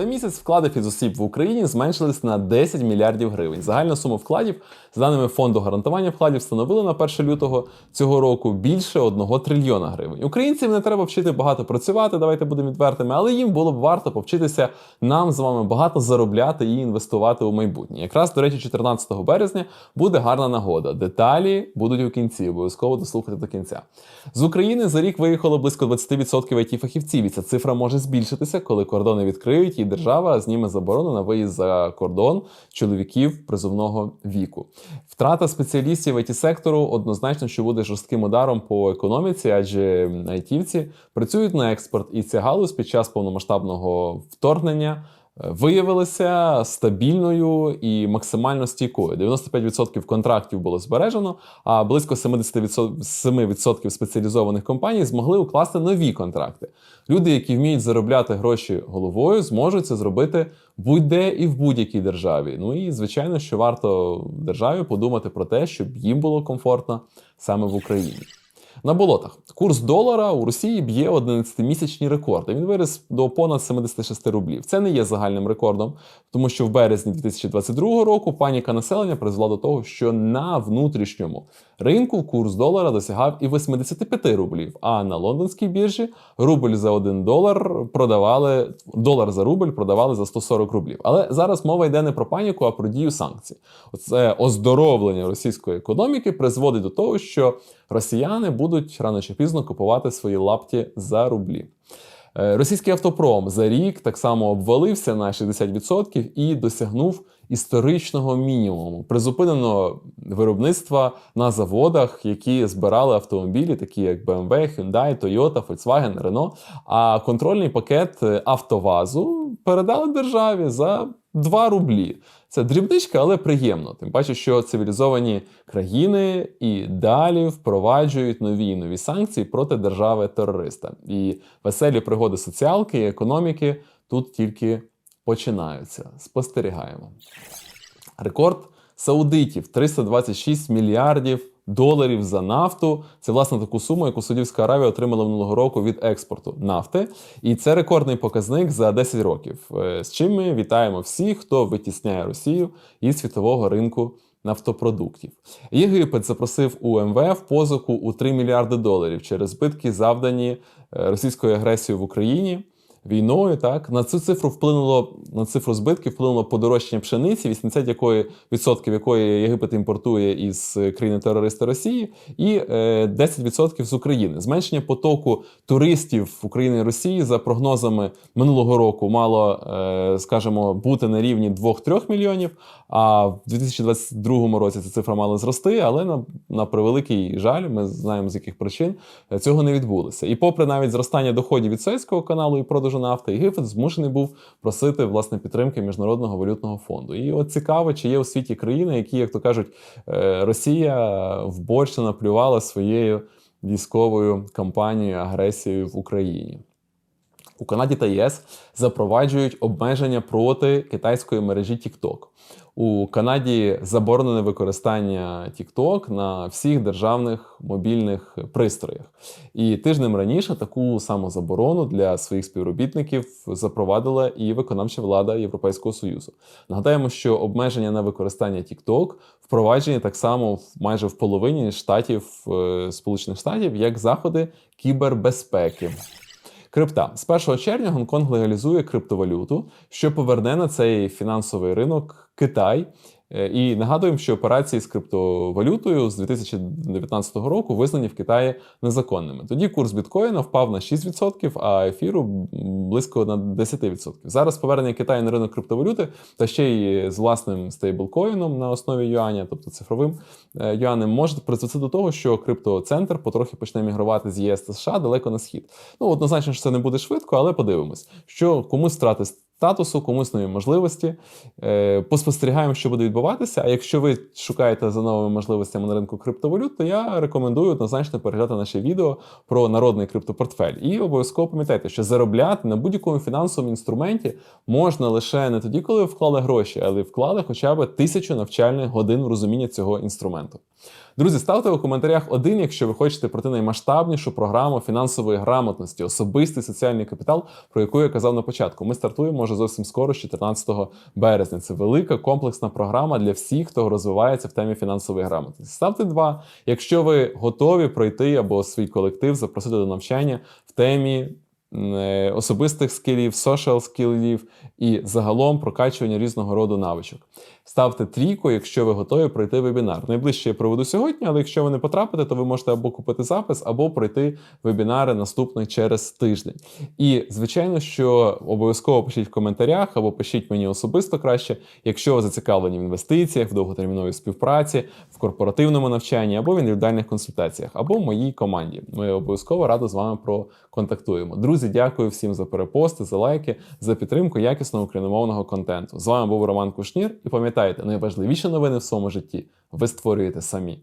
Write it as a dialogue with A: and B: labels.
A: За місяць вклади фізосіб в Україні зменшились на 10 мільярдів гривень. Загальна сума вкладів, за даними фонду гарантування вкладів, становила на 1 лютого цього року більше 1 трильйона гривень. Українців не треба вчити багато працювати, давайте будемо відвертими, але їм було б варто повчитися нам з вами багато заробляти і інвестувати у майбутнє. Якраз, до речі, 14 березня буде гарна нагода. Деталі будуть у кінці. Обов'язково дослухати до кінця. З України за рік виїхало близько 20% it фахівців. І ця цифра може збільшитися, коли кордони відкриють, і держава зніме заборону на виїзд за кордон чоловіків призовного віку. Втрата спеціалістів it сектору однозначно, що буде жорстким ударом по економіці, адже айтівці працюють на експорт, і ця галузь під час повномасштабного вторгнення. Виявилася стабільною і максимально стійкою. 95% контрактів було збережено, а близько 70% 7% спеціалізованих компаній змогли укласти нові контракти. Люди, які вміють заробляти гроші головою, зможуть це зробити будь-де і в будь-якій державі. Ну і звичайно, що варто державі подумати про те, щоб їм було комфортно саме в Україні. На болотах курс долара у Росії б'є 11-місячні рекорди. Він виріс до понад 76 рублів. Це не є загальним рекордом, тому що в березні 2022 року паніка населення призвела до того, що на внутрішньому ринку курс долара досягав і 85 рублів. А на лондонській біржі рубль за 1 долар продавали долар за рубль продавали за 140 рублів. Але зараз мова йде не про паніку, а про дію санкцій. Оце оздоровлення російської економіки призводить до того, що росіяни будуть рано чи пізно купувати свої лапті за рублі. Е, Російський автопром за рік так само обвалився на 60% і досягнув історичного мінімуму. Призупинено виробництва на заводах, які збирали автомобілі, такі як BMW, Hyundai, Toyota, Volkswagen, Renault. А контрольний пакет е, Автовазу передали державі за 2 рублі. Це дрібничка, але приємно. Тим паче, що цивілізовані країни і далі впроваджують нові і нові санкції проти держави-терориста. І веселі пригоди соціалки і економіки тут тільки починаються. Спостерігаємо. Рекорд саудитів 326 мільярдів доларів за нафту. Це власне таку суму, яку Саудівська Аравія отримала минулого року від експорту нафти. І це рекордний показник за 10 років. Е, З чим ми вітаємо всіх, хто витісняє Росію із світового ринку. Нафтопродуктів Єгипет запросив у МВФ позику у 3 мільярди доларів через збитки, завдані е, російською агресією в Україні війною. Так на цю цифру вплинуло на цифру збитків вплинуло подорожчання пшениці, 80 якої відсотків якої Єгипет імпортує із країни терориста Росії, і е, 10% з України. Зменшення потоку туристів в Україні і Росії за прогнозами минулого року мало, е, скажімо, бути на рівні 2-3 мільйонів. А в 2022 році ця цифра мала зрости, але на, на превеликий жаль, ми знаємо з яких причин е, цього не відбулося. І попри навіть зростання доходів від Суецького каналу і продажу нафти, Єгипет змушений був просити власне підтримки міжнародного валютного фонду. І от цікаво, чи є у світі країни, які, як то кажуть, е, Росія в борщ наплювала своєю військовою кампанією агресією в Україні. У Канаді та ЄС запроваджують обмеження проти китайської мережі TikTok. У Канаді заборонене використання TikTok на всіх державних мобільних пристроях. І тижнем раніше таку саму заборону для своїх співробітників запровадила і виконавча влада Європейського Союзу. Нагадаємо, що обмеження на використання TikTok впроваджені так само в майже в половині штатів е, Сполучених Штатів як заходи кібербезпеки. Крипта з 1 червня Гонконг легалізує криптовалюту, що поверне на цей фінансовий ринок Китай. Е, І нагадуємо, що операції з криптовалютою з 2019 року визнані в Китаї незаконними. Тоді курс біткоїна впав на 6%, а ефіру близько на 10%. Зараз повернення Китаю на ринок криптовалюти та ще й з власним стейблкоїном на основі юаня, тобто цифровим е, юанем, може призвести до того, що криптоцентр потрохи почне мігрувати з ЄС та США далеко на схід. Ну однозначно, що це не буде швидко, але подивимось, що комусь втрати статусу, комусь нові можливості. Е, Поспостерігаємо, що буде відбуватися. А якщо ви шукаєте за новими можливостями на ринку криптовалют, то я рекомендую однозначно переглядати наше відео про народний криптопортфель. І обов'язково пам'ятайте, що заробляти на будь-якому фінансовому інструменті можна лише не тоді, коли ви вклали гроші, але вклали хоча б тисячу навчальних годин в розуміння цього інструменту. Друзі, ставте у коментарях один, якщо ви хочете пройти наймасштабнішу програму фінансової грамотності, особистий соціальний капітал, про яку я казав на початку. Ми стартуємо вже зовсім скоро, з 14 березня. Це велика комплексна програма для всіх, хто розвивається в темі фінансової грамотності. Ставте два, якщо ви готові пройти або свій колектив запросити до навчання в темі. е, Особистих скілів, сошал скілів і загалом прокачування різного роду навичок. Ставте трійку, якщо ви готові пройти вебінар. Найближче я проведу сьогодні, але якщо ви не потрапите, то ви можете або купити запис, або пройти вебінари наступний через тиждень. І звичайно, що обов'язково пишіть в коментарях або пишіть мені особисто краще, якщо ви зацікавлені в інвестиціях, в довготерміновій співпраці, в корпоративному навчанні або в індивідуальних консультаціях, або в моїй команді. Ми обов'язково радо з вами проконтактуємо. Друзі, дякую всім за перепости, за лайки, за підтримку якісного україномовного контенту. З вами був Роман Кушнір. І пам'ятайте, найважливіші новини в своєму житті ви створюєте самі.